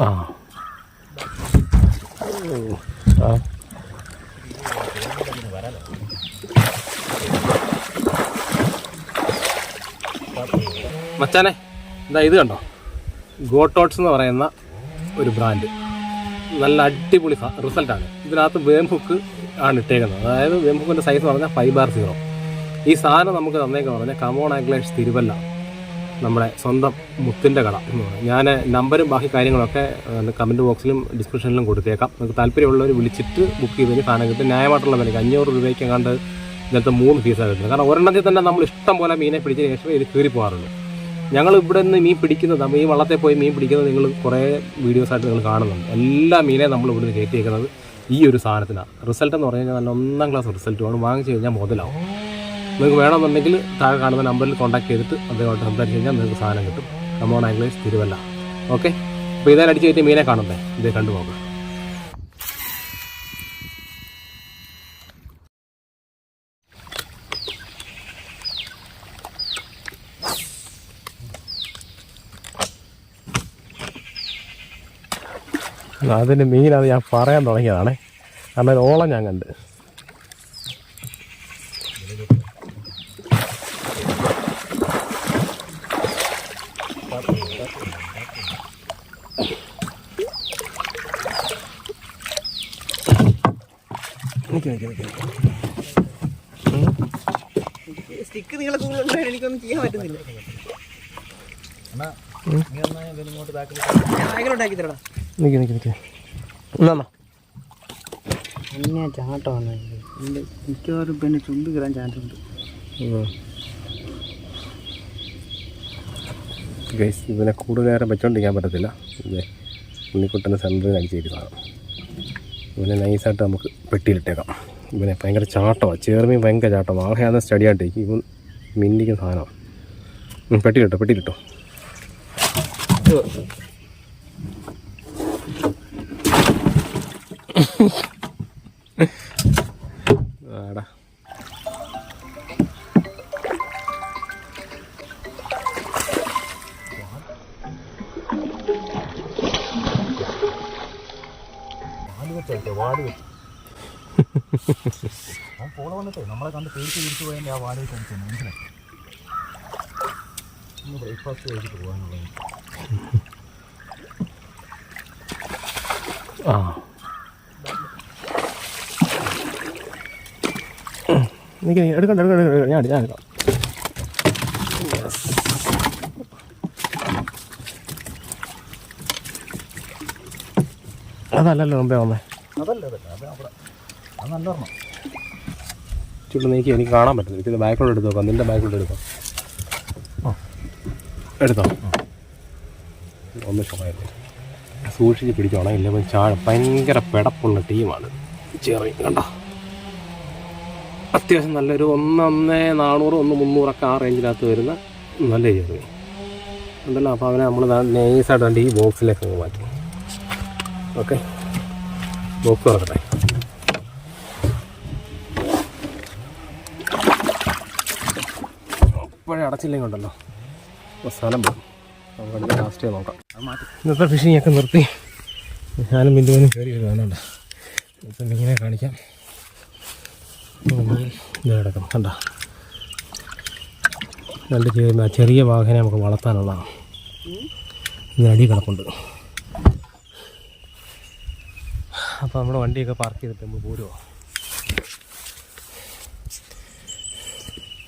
ആ. മച്ചാനെ ഇതാ ഇത് കണ്ടോ? ഗോട്ടോട്സ് എന്ന് പറയുന്ന ഒരു ബ്രാൻഡ്. നല്ല അടിപൊളി റിസൾട്ടാണ്. ഇതിനകത്ത് വേം ഹുക്ക് ആണ് ഇട്ടേക്കുന്നത്. അതായത് വേം ഹുക്കിന്റെ സൈസ് എന്ന് പറഞ്ഞാൽ ഫൈവ് ബാർ സീറോ ഈ സാധനം നമുക്ക് തന്നേക്കെന്ന് പറഞ്ഞാൽ കമോൺ ആംഗ്ലേഷ് തിരുവല്ല. നമ്മുടെ സ്വന്തം മുത്തിന്റെ കട എന്ന് ഞാൻ നമ്പരും ബാക്കി കാര്യങ്ങളൊക്കെ കമന്റ് ബോക്സിലും ഡിസ്ക്രിപ്ഷനിലും കൊടുത്തേക്കാം. നിങ്ങൾക്ക് താല്പര്യമുള്ളവർ വിളിച്ചിട്ട് ബുക്ക് ചെയ്തതിന് സാധനം കിട്ടും. ന്യായമായിട്ടുള്ള വിലയ്ക്ക് അഞ്ഞൂറ് രൂപയ്ക്ക് കണ്ട് ഇതിനകത്ത് മൂന്ന് പീസാണ് കിട്ടുന്നത്. കാരണം ഒരെണ്ണത്തിൽ തന്നെ നമ്മൾ ഇഷ്ടം പോലെ മീനെ പിടിച്ചതിന് ശേഷം ഇത് കീറി പോകാറുള്ളൂ. ഞങ്ങൾ ഇവിടെ നിന്ന് മീൻ പിടിക്കുന്നത് ഈ വള്ളത്തെ പോയി മീൻ പിടിക്കുന്നത് നിങ്ങൾ കുറേ വീഡിയോസായിട്ട് നിങ്ങൾ കാണുന്നുണ്ട്. എല്ലാ മീനെയും നമ്മൾ ഇവിടെ നിന്ന് കയറ്റിയേക്കുന്നത് ഈ ഒരു സാധനത്തിനാണ്. റിസൾട്ട് എന്ന് പറഞ്ഞു കഴിഞ്ഞാൽ നല്ല ഒന്നാം ക്ലാസ് റിസൾട്ടുമാണ് വാങ്ങിച്ചു കഴിഞ്ഞാൽ മുതലാവും. നിങ്ങൾക്ക് വേണമെന്നുണ്ടെങ്കിൽ താഴെ കാണുന്ന നമ്പറിൽ കോൺടാക്ട് ചെയ്തിട്ട് അദ്ദേഹമായിട്ട് സംസാരിച്ച് കഴിഞ്ഞാൽ നിങ്ങൾക്ക് സാധനം കിട്ടും. Come on anglers Thiruvalla. ഓക്കെ അപ്പോൾ ഇതായാലും അടിച്ച് കയറ്റി മീനെ കാണണ്ടേ ഇത് കണ്ടു നോക്കാം. അതിന് മീനത് ഞാൻ പറയാൻ തുടങ്ങിയതാണേ. കാരണം ഓളം ഞാൻ കണ്ട് നിക്ക് നിക്ക് നിക്ക് നിക്ക്. സ്റ്റിക്ക് നിങ്ങളെ കൂടുതലുണ്ട് എനിക്കൊന്നും ചെയ്യാൻ പറ്റുന്നില്ല. ബാഗിലോട്ടാക്കി തരടാ. നിക്ക് നിക്ക് നിക്ക്. എന്നാ ചാട്ടമാണ് മിക്കവാറും പിന്നെ ചുണ്ട് കയറാൻ ചാൻസ് ഉണ്ട് ഗൈസ് ഇതിനെ കൂടുതൽ നേരം വെച്ചോണ്ടിരിക്കാൻ പറ്റത്തില്ല. ഇതേ ഉണ്ണിക്കുട്ടന്റെ സെന്ററിൽ അടിച്ചിരിക്കുന്നതാണ് ഇവനെ നൈസായിട്ട് നമുക്ക് പെട്ടിയിലിട്ടേക്കാം. ഇവനെ ഭയങ്കര ചാട്ടമാണ് ചേർമീൻ ഭയങ്കര ചാട്ടമാണ് ആളെയാണ് സ്റ്റഡി ആയിട്ടേക്ക് ഇവൻ മിന്നിക്കുന്ന സാധനമാണ് പെട്ടിയിലിട്ടോ പെട്ടിയിലിട്ടോ. നമ്മളെ കണ്ട് പേടിച്ച് തിരിച്ചു പോയതിന്റെ ആ വാടക കഴിച്ചു മനസ്സിലായി? ഇന്ന് ബ്രേക്ക്ഫാസ്റ്റ് കഴിച്ചിട്ട് പോകാനുള്ളത്. ആ. എനിക്ക് എടുക്കണ്ട എടുക്കണ്ട എടുക്കണ്ട ഞാൻ എടുക്കാം, ഞാൻ എടുക്കാം Yes. അതല്ലല്ലോ മുമ്പേ വന്നേ. അതല്ല നല്ല നീക്കി എനിക്ക് കാണാൻ പറ്റുന്നില്ല. ഇത് ബാക്കിലോട്ട് എടുത്ത് നോക്കാം നിന്റെ ബാക്കിലോട്ട് എടുക്കാം എടുത്തോ. ഒന്ന് ഷോയല്ലേ സൂക്ഷിച്ച് പിടിച്ചോണം ഇല്ല ചാഴ ഭയങ്കര പെടപ്പുള്ള ടീമാണ്. ചെറിയ കണ്ടോ? അത്യാവശ്യം നല്ലൊരു ഒന്നൊന്ന് നാനൂറ് ഒന്ന് മുന്നൂറൊക്കെ ആ റേഞ്ചിനകത്ത് വരുന്ന നല്ല ചെറിയ ഉണ്ടല്ലോ അപ്പോൾ അവനെ നമ്മൾ നൈസായിട്ട് വേണ്ടി ഈ ബോക്സിലേക്ക് മാറ്റും. ഓക്കെ? ബോക്സ് തുറക്കട്ടെ ഇപ്പോഴേ അടച്ചില്ലെങ്കിൽ ഉണ്ടല്ലോ. അപ്പോൾ സ്ഥലം പോകും നമുക്ക് ലാസ്റ്റ് നോക്കാം. ഇന്നത്തെ ഫിഷിംഗ് ഒക്കെ നിർത്തി. ഞാനും ബിന്ദുവിനും കയറി വരുവാനുണ്ട് ഇപ്പം ഇങ്ങനെ കാണിക്കാം. ഇത് കിടക്കും കണ്ട? രണ്ട് ചെറിയ ചെറിയ വാഹനം നമുക്ക് വളർത്താനുള്ളതാണ്. ഇന്ന് അടി കിടപ്പുണ്ട് അപ്പോൾ നമ്മുടെ വണ്ടിയൊക്കെ പാർക്ക് ചെയ്തിട്ട് നമ്മൾ പോരുമോ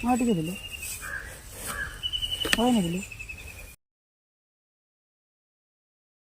മാട്ടിക്കത്തില്ലേ പറയുന്നില്ലേ